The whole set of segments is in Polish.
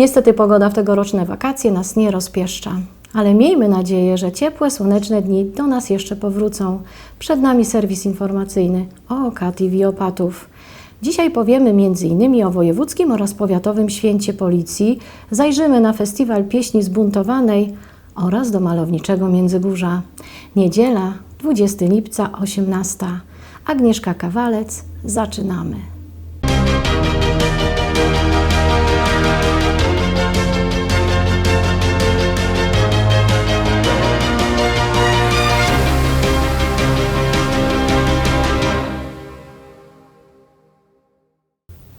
Niestety pogoda w tegoroczne wakacje nas nie rozpieszcza. Ale miejmy nadzieję, że ciepłe, słoneczne dni do nas jeszcze powrócą. Przed nami serwis informacyjny o KTV Opatów. Dzisiaj powiemy m.in. o wojewódzkim oraz powiatowym święcie policji, zajrzymy na festiwal pieśni zbuntowanej oraz do malowniczego Międzygórza. Niedziela, 20 lipca, 18. Agnieszka Kawalec, zaczynamy.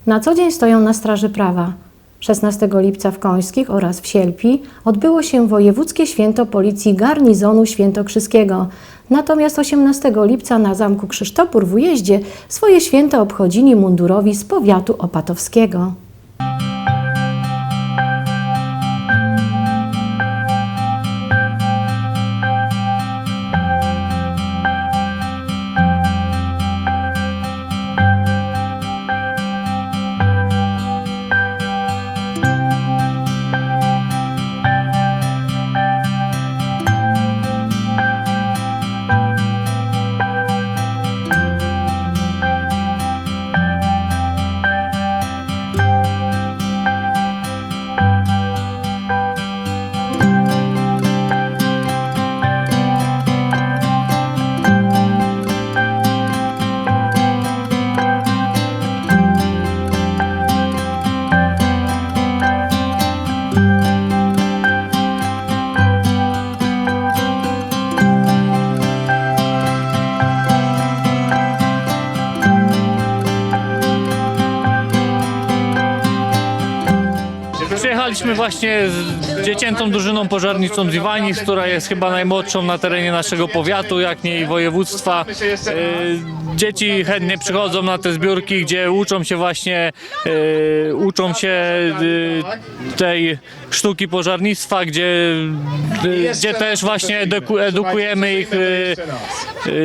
Na co dzień stoją na straży prawa. 16 lipca w Końskich oraz w Sielpi odbyło się wojewódzkie święto policji garnizonu świętokrzyskiego. Natomiast 18 lipca na zamku Krzysztopór w Ujeździe swoje święto obchodzili mundurowi z powiatu opatowskiego. Przyjechaliśmy właśnie z dziecięcą drużyną pożarniczą z Iwanis, która jest chyba najmłodszą na terenie naszego powiatu, jak nie i województwa. E, Dzieci chętnie przychodzą na te zbiórki, gdzie uczą się właśnie, e, uczą się e, tej sztuki pożarnictwa, gdzie, gdzie też właśnie edu- edukujemy ich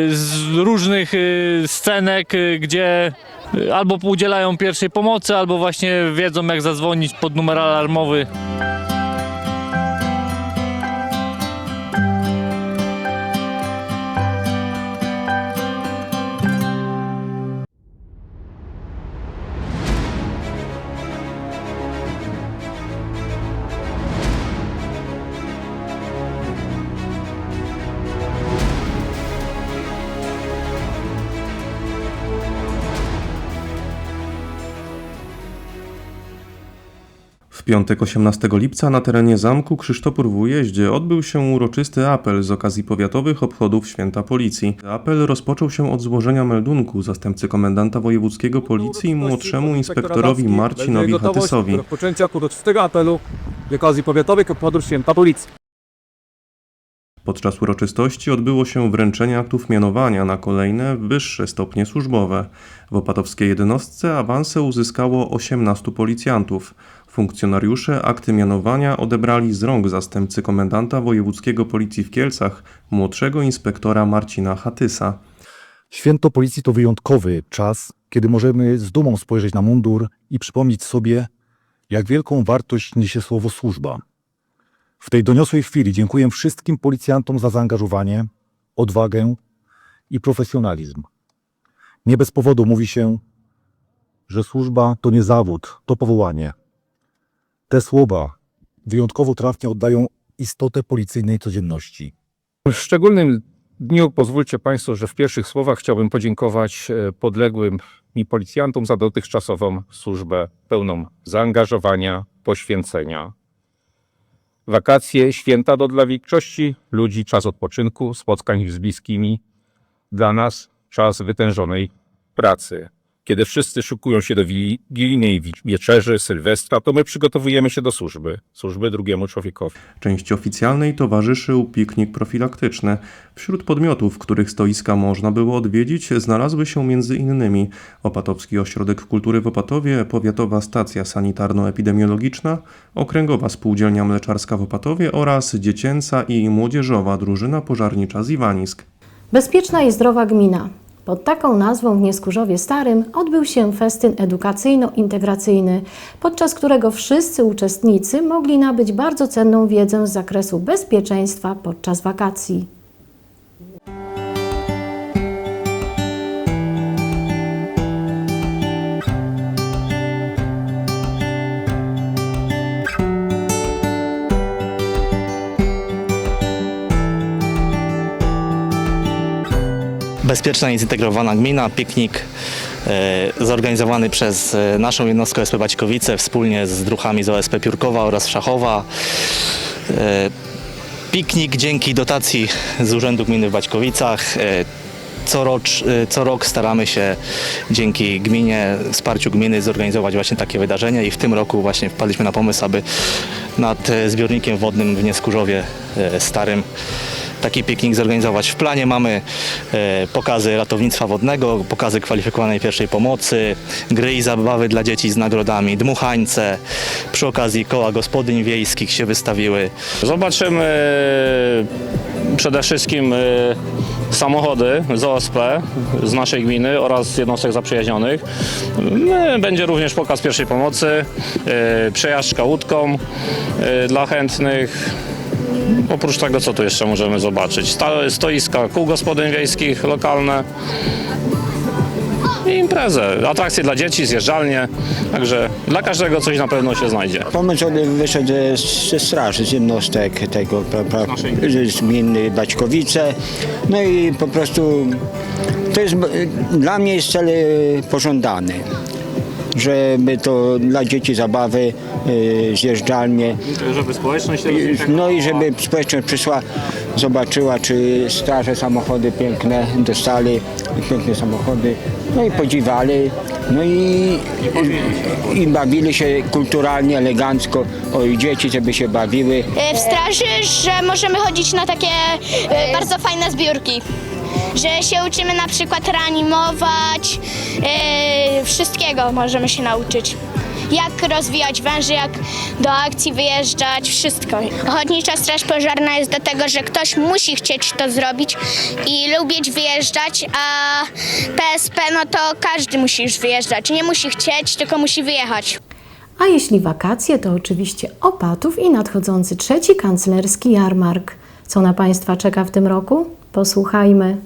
z różnych scenek, gdzie albo udzielają pierwszej pomocy, albo właśnie wiedzą jak zadzwonić pod numer alarmowy. Piątek 18 lipca na terenie zamku Krzysztopór w Ujeździe odbył się uroczysty apel z okazji powiatowych obchodów Święta Policji. Apel rozpoczął się od złożenia meldunku zastępcy komendanta wojewódzkiego policji młodszemu inspektorowi Marcinowi Hatysowi. Rozpoczęcia uroczystego apelu z okazji powiatowych obchodów święta policji. Podczas uroczystości odbyło się wręczenie aktów mianowania na kolejne wyższe stopnie służbowe. W opatowskiej jednostce awanse uzyskało 18 policjantów. Funkcjonariusze akty mianowania odebrali z rąk zastępcy komendanta wojewódzkiego policji w Kielcach, młodszego inspektora Marcina Hatysa. Święto Policji to wyjątkowy czas, kiedy możemy z dumą spojrzeć na mundur i przypomnieć sobie, jak wielką wartość niesie słowo służba. W tej doniosłej chwili dziękuję wszystkim policjantom za zaangażowanie, odwagę i profesjonalizm. Nie bez powodu mówi się, że służba to nie zawód, to powołanie. Te słowa wyjątkowo trafnie oddają istotę policyjnej codzienności. W szczególnym dniu pozwólcie Państwo, że w pierwszych słowach chciałbym podziękować e, podległym mi policjantom za dotychczasową służbę pełną zaangażowania, poświęcenia. Wakacje, święta to dla większości ludzi czas odpoczynku, spotkań z bliskimi. Dla nas czas wytężonej pracy. Kiedy wszyscy szykują się do wigilijnej wi- wieczerzy, sylwestra, to my przygotowujemy się do służby, służby drugiemu człowiekowi. Części oficjalnej towarzyszył piknik profilaktyczny. Wśród podmiotów, których stoiska można było odwiedzić, znalazły się między innymi Opatowski Ośrodek Kultury w Opatowie, Powiatowa Stacja Sanitarno-Epidemiologiczna, Okręgowa Spółdzielnia Mleczarska w Opatowie oraz Dziecięca i Młodzieżowa Drużyna Pożarnicza z Iwanisk. Bezpieczna i zdrowa gmina. Pod taką nazwą w Nieskórzowie Starym odbył się festyn edukacyjno-integracyjny, podczas którego wszyscy uczestnicy mogli nabyć bardzo cenną wiedzę z zakresu bezpieczeństwa podczas wakacji. Bezpieczna i zintegrowana gmina, piknik e, zorganizowany przez e, naszą jednostkę OSP Baćkowice wspólnie z druhami z OSP Piórkowa oraz Wszachowa. E, Piknik dzięki dotacji z Urzędu Gminy w Baćkowicach. Co, rocz, co rok staramy się dzięki gminie, wsparciu gminy zorganizować właśnie takie wydarzenia i w tym roku właśnie wpadliśmy na pomysł, aby nad zbiornikiem wodnym w Nieskórzowie e, Starym taki piknik zorganizować. W planie mamy e, pokazy ratownictwa wodnego, pokazy kwalifikowanej pierwszej pomocy, gry i zabawy dla dzieci z nagrodami, dmuchańce. Przy okazji koła gospodyń wiejskich się wystawiły. Zobaczymy e, przede wszystkim e, samochody z OSP z naszej gminy oraz jednostek zaprzyjaźnionych. Będzie również pokaz pierwszej pomocy, przejażdżka łódką dla chętnych. Oprócz tego, co tu jeszcze możemy zobaczyć? Sta- Stoiska kół gospodyń wiejskich lokalne i imprezę. Atrakcje dla dzieci, zjeżdżalnie. Także dla każdego coś na pewno się znajdzie. Pomysł wyszedł ze, ze straży, z jednostek tego, pra, pra, z gminy Baćkowice. No i po prostu to jest, dla mnie jest cel e, pożądany. Żeby to dla dzieci zabawy, e, zjeżdżalnie. Żeby społeczność się No i żeby społeczność przyszła, zobaczyła, czy straże samochody piękne dostali, piękne samochody, no i podziwali, no i, i bawili się kulturalnie, elegancko, o i dzieci, żeby się bawiły. E, w straży, że możemy chodzić na takie e, bardzo fajne zbiórki. Że się uczymy na przykład reanimować, e, wszystkiego możemy się nauczyć. Jak rozwijać węże, jak do akcji wyjeżdżać, wszystko. Ochotnicza Straż Pożarna jest do tego, że ktoś musi chcieć to zrobić i lubić wyjeżdżać, a PSP no to każdy musi już wyjeżdżać. Nie musi chcieć, tylko musi wyjechać. A jeśli wakacje, to oczywiście Opatów i nadchodzący trzeci kanclerski jarmark. Co na Państwa czeka w tym roku? Posłuchajmy.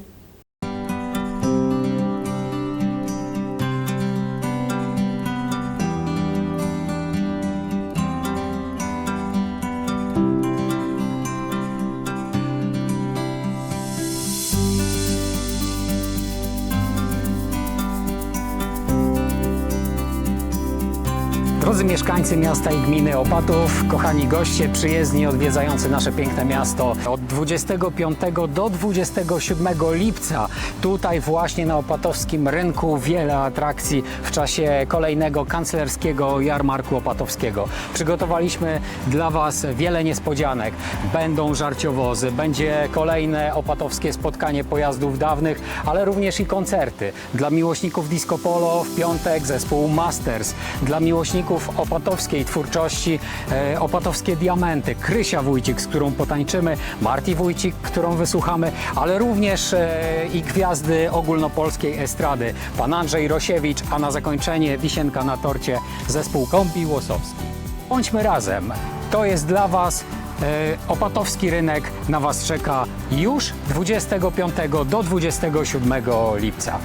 Miasta i gminy Opatów, kochani goście przyjezdni odwiedzający nasze piękne miasto. Od 25 do 27 lipca tutaj właśnie na Opatowskim Rynku wiele atrakcji w czasie kolejnego kanclerskiego jarmarku opatowskiego. Przygotowaliśmy dla Was wiele niespodzianek. Będą żarciowozy, będzie kolejne opatowskie spotkanie pojazdów dawnych, ale również i koncerty. Dla miłośników disco polo w piątek zespół Masters. Dla miłośników opatowskiej twórczości e, opatowskie diamenty. Krysia Wójcik, z którą potańczymy, Marti Wójcik, którą wysłuchamy, ale również e, i gwiazdy ogólnopolskiej estrady. Pan Andrzej Rosiewicz, a na zakończenie wisienka na torcie zespół Kombi Łosowski. Bądźmy razem. To jest dla Was e, Opatowski Rynek na Was czeka już 25 do 27 lipca.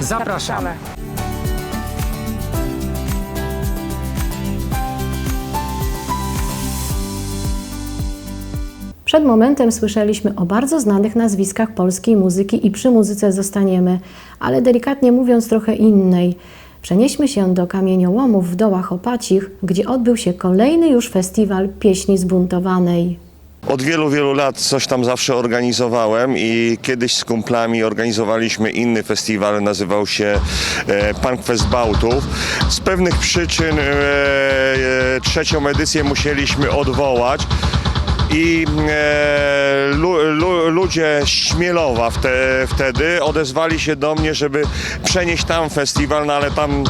Zapraszamy. Przed momentem słyszeliśmy o bardzo znanych nazwiskach polskiej muzyki i przy muzyce zostaniemy, ale delikatnie mówiąc trochę innej. Przenieśmy się do kamieniołomów w dołach Opacich, gdzie odbył się kolejny już festiwal pieśni zbuntowanej. Od wielu, wielu lat coś tam zawsze organizowałem i kiedyś z kumplami organizowaliśmy inny festiwal, nazywał się e, Punkfest Bałtów. Z pewnych przyczyn e, e, trzecią edycję musieliśmy odwołać. I e, lu, lu, ludzie Śmielowa wte, wtedy odezwali się do mnie, żeby przenieść tam festiwal, no ale tam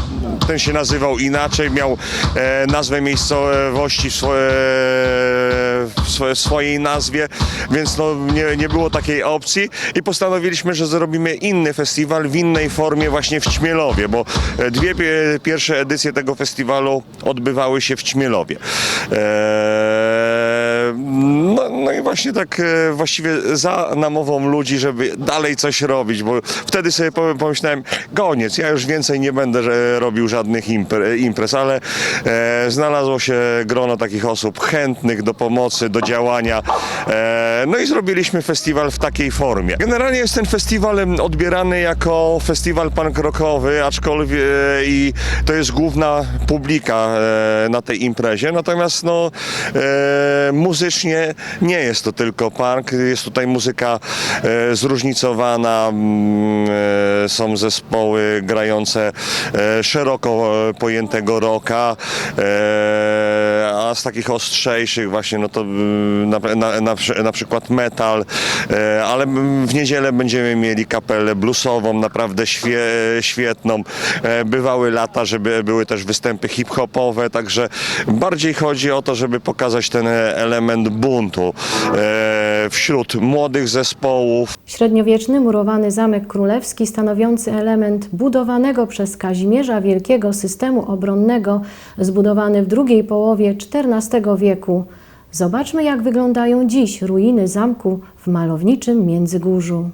ten się nazywał inaczej, miał e, nazwę miejscowości w, e, w swo- w swojej nazwie, więc no, nie, nie było takiej opcji i postanowiliśmy, że zrobimy inny festiwal w innej formie właśnie w Ćmielowie, bo e, dwie pie- pierwsze edycje tego festiwalu odbywały się w Ćmielowie. Eee, no, no i właśnie tak e, właściwie za namową ludzi, żeby dalej coś robić, bo wtedy sobie pomyślałem, koniec, ja już więcej nie będę robił żadnych impre, imprez, ale e, znalazło się grono takich osób chętnych do pomocy, do działania. E, no i zrobiliśmy festiwal w takiej formie. Generalnie jest ten festiwal odbierany jako festiwal punk rockowy, aczkolwiek i to jest główna publika na tej imprezie, natomiast no e, muzycznie nie jest to tylko punk, jest tutaj muzyka e, zróżnicowana, mm, e, są zespoły grające e, szeroko e, pojętego rocka, e, a z takich ostrzejszych właśnie no to mm, na, na, na, na przykład metal, e, ale w niedzielę będziemy mieli kapelę bluesową, naprawdę świe, świetną. E, Bywały lata, żeby były też występy hip-hopowe, także bardziej chodzi o to, żeby pokazać ten element buntu e, wśród młodych zespołów, Średniowieczny murowany zamek królewski stanowiący element budowanego przez Kazimierza Wielkiego systemu obronnego zbudowany w drugiej połowie XIV wieku. Zobaczmy jak wyglądają dziś ruiny zamku w malowniczym Międzygórzu.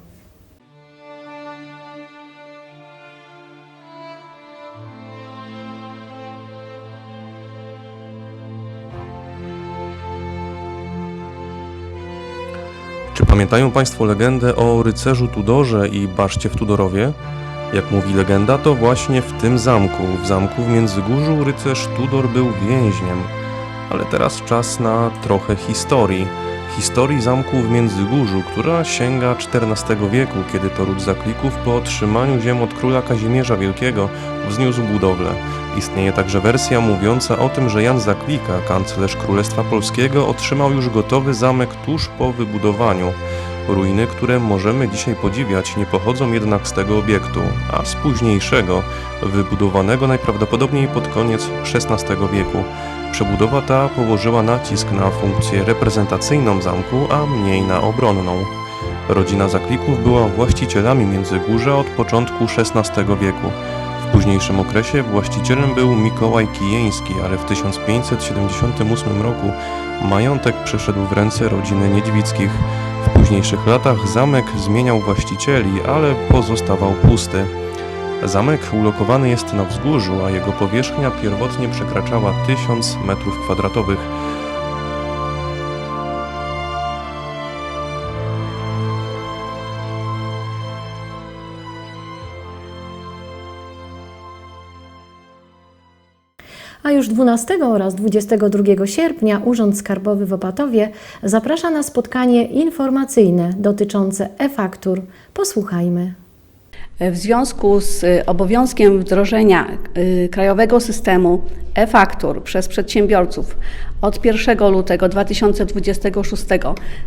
Czy pamiętają Państwo legendę o rycerzu Tudorze i baszcie w Tudorowie? Jak mówi legenda, to właśnie w tym zamku, w zamku w Międzygórzu, rycerz Tudor był więźniem. Ale teraz czas na trochę historii. Historii zamku w Międzygórzu, która sięga XIV wieku, kiedy to ród Zaklików po otrzymaniu ziem od króla Kazimierza Wielkiego wzniósł budowlę. Istnieje także wersja mówiąca o tym, że Jan Zaklika, kanclerz Królestwa Polskiego, otrzymał już gotowy zamek tuż po wybudowaniu. Ruiny, które możemy dzisiaj podziwiać, nie pochodzą jednak z tego obiektu, a z późniejszego, wybudowanego najprawdopodobniej pod koniec XVI wieku. Przebudowa ta położyła nacisk na funkcję reprezentacyjną zamku, a mniej na obronną. Rodzina Zaklików była właścicielami Międzygórza od początku XVI wieku. W późniejszym okresie właścicielem był Mikołaj Kijeński, ale w 1578 roku majątek przeszedł w ręce rodziny Niedźwickich. W późniejszych latach zamek zmieniał właścicieli, ale pozostawał pusty. Zamek ulokowany jest na wzgórzu, a jego powierzchnia pierwotnie przekraczała 1000 m2. A już 12 oraz 22 sierpnia Urząd Skarbowy w Opatowie zaprasza na spotkanie informacyjne dotyczące e-faktur. Posłuchajmy. W związku z y, obowiązkiem wdrożenia y, krajowego systemu e-faktur przez przedsiębiorców od 1 lutego 2026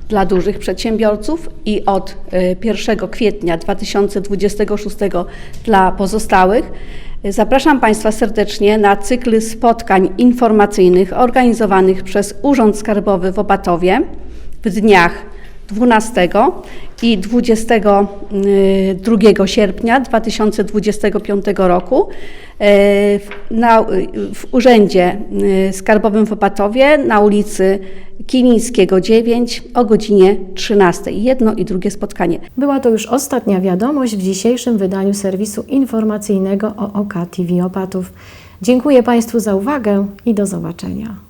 dla dużych przedsiębiorców i od y, 1 kwietnia 2026 dla pozostałych, zapraszam Państwa serdecznie na cykl spotkań informacyjnych organizowanych przez Urząd Skarbowy w Opatowie w dniach 12 i 22 sierpnia 2025 roku e, w, na, w Urzędzie e, Skarbowym w Opatowie na ulicy Kilińskiego 9 o godzinie 13. Jedno i drugie spotkanie. Była to już ostatnia wiadomość w dzisiejszym wydaniu serwisu informacyjnego o OK TV Opatów. Dziękuję Państwu za uwagę i do zobaczenia.